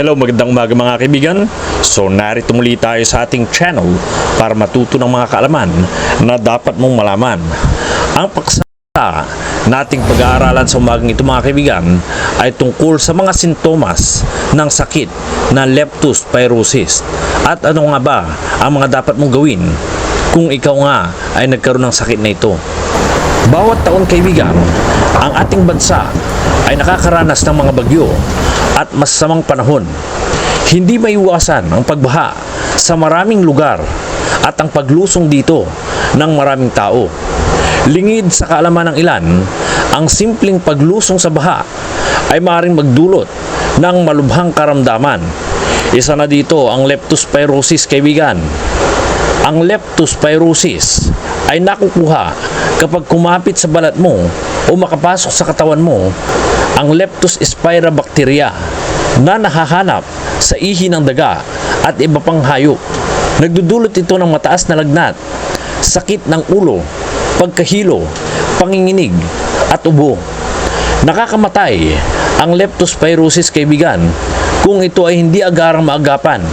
Hello, magandang umaga mga kaibigan. So narito muli tayo sa ating channel para matuto ng mga kaalaman na dapat mong malaman. Ang paksa nating pag-aaralan sa umagang ito mga kaibigan ay tungkol sa mga sintomas ng sakit na leptospirosis at ano nga ba ang mga dapat mong gawin kung ikaw nga ay nagkaroon ng sakit na ito. Bawat taon kaibigan, ang ating bansa ay nakakaranas ng mga bagyo at masamang panahon. Hindi maiwasan ang pagbaha sa maraming lugar at ang paglusong dito ng maraming tao. Lingid sa kaalaman ng ilan, ang simpleng paglusong sa baha ay maaaring magdulot ng malubhang karamdaman. Isa na dito ang leptospirosis kaibigan. Ang leptospirosis ay nakukuha kapag kumapit sa balat mo o makapasok sa katawan mo ang Leptospira bacteria na nahahanap sa ihi ng daga at iba pang hayop. Nagdudulot ito ng mataas na lagnat, sakit ng ulo, pagkahilo, panginginig at ubo. Nakakamatay ang leptospirosis kaibigan kung ito ay hindi agarang maagapan.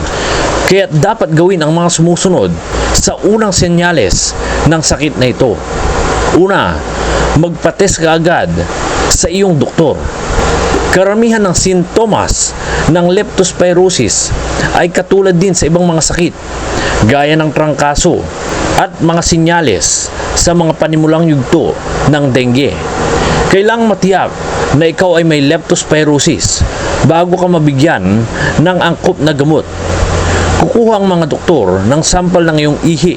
Kaya dapat gawin ang mga sumusunod sa unang senyales ng sakit na ito. Una, magpates ka agad sa iyong doktor. Karamihan ng sintomas ng leptospirosis ay katulad din sa ibang mga sakit, gaya ng trangkaso at mga sinyales sa mga panimulang yugto ng dengue. Kailangang matiyak na ikaw ay may leptospirosis bago ka mabigyan ng angkop na gamot. Kukuha ang mga doktor ng sampal ng iyong ihi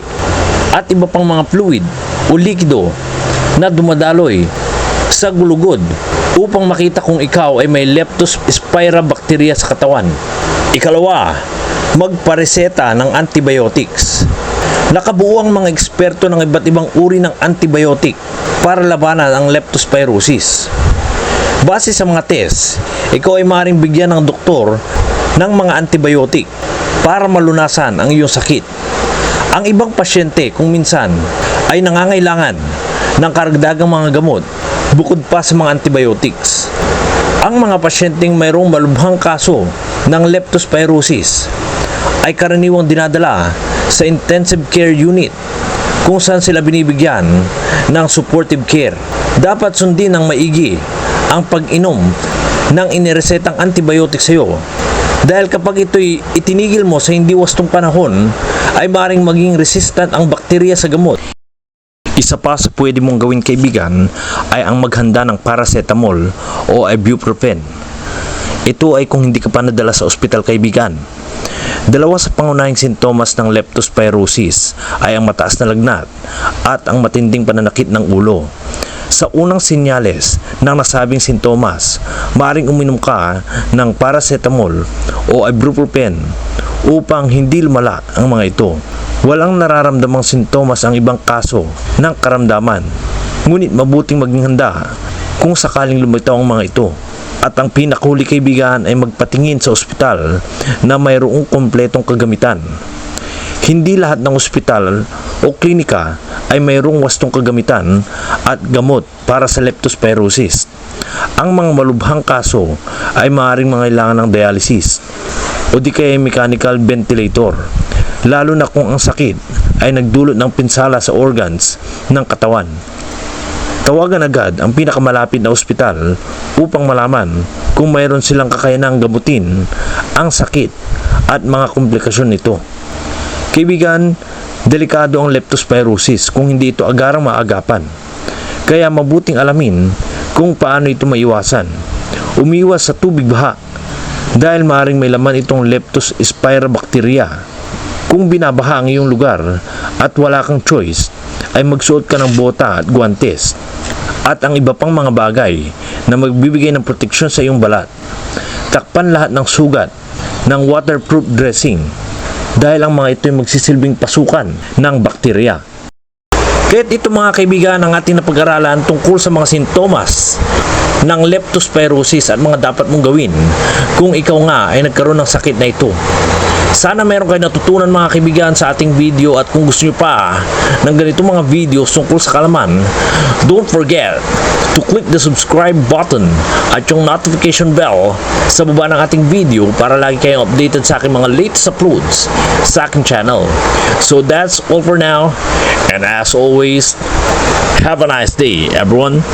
at iba pang mga fluid o likido na dumadaloy sa gulugod upang makita kung ikaw ay may leptospira bacteria sa katawan. Ikalawa, magpareseta ng antibiotics. Nakabuo ang mga eksperto ng iba't ibang uri ng antibiotic para labanan ang leptospirosis. Base sa mga test, ikaw ay maaaring bigyan ng doktor ng mga antibiotic para malunasan ang iyong sakit. Ang ibang pasyente kung minsan ay nangangailangan ng karagdagang mga gamot bukod pa sa mga antibiotics. Ang mga pasyenteng mayroong malubhang kaso ng leptospirosis ay karaniwang dinadala sa intensive care unit kung saan sila binibigyan ng supportive care. Dapat sundin ng maigi ang pag-inom ng iniresetang antibiotic sa iyo dahil kapag ito'y itinigil mo sa hindi wastong panahon ay maring maging resistant ang bakterya sa gamot. Isa pa sa pwede mong gawin kaibigan ay ang maghanda ng paracetamol o ibuprofen. Ito ay kung hindi ka pa nadala sa ospital kaibigan. Dalawa sa pangunahing sintomas ng leptospirosis ay ang mataas na lagnat at ang matinding pananakit ng ulo. Sa unang sinyales ng nasabing sintomas, maring uminom ka ng paracetamol o ibuprofen upang hindi lumala ang mga ito. Walang nararamdamang sintomas ang ibang kaso ng karamdaman. Ngunit mabuting maging handa kung sakaling lumitaw ang mga ito. At ang pinakahuli kaibigan ay magpatingin sa ospital na mayroong kompletong kagamitan. Hindi lahat ng ospital o klinika ay mayroong wastong kagamitan at gamot para sa leptospirosis. Ang mga malubhang kaso ay maaaring mangailangan ng dialysis o di kaya mechanical ventilator lalo na kung ang sakit ay nagdulot ng pinsala sa organs ng katawan. Tawagan agad ang pinakamalapit na ospital upang malaman kung mayroon silang kakayanang gamutin ang sakit at mga komplikasyon nito. Kaibigan, delikado ang leptospirosis kung hindi ito agarang maagapan. Kaya mabuting alamin kung paano ito maiwasan. Umiwas sa tubig baha dahil maring may laman itong leptospira bacteria. Kung binabaha ang iyong lugar at wala kang choice, ay magsuot ka ng bota at guantes at ang iba pang mga bagay na magbibigay ng proteksyon sa iyong balat. Takpan lahat ng sugat ng waterproof dressing dahil ang mga ito ay magsisilbing pasukan ng bakterya. Kaya't ito mga kaibigan ang ating napag-aralan tungkol sa mga sintomas ng leptospirosis at mga dapat mong gawin kung ikaw nga ay nagkaroon ng sakit na ito. Sana meron kayo natutunan mga kaibigan sa ating video at kung gusto nyo pa ng ganito mga videos tungkol sa kalaman, don't forget to click the subscribe button at yung notification bell sa baba ng ating video para lagi kayong updated sa aking mga latest uploads sa aking channel. So that's all for now and as always, have a nice day everyone.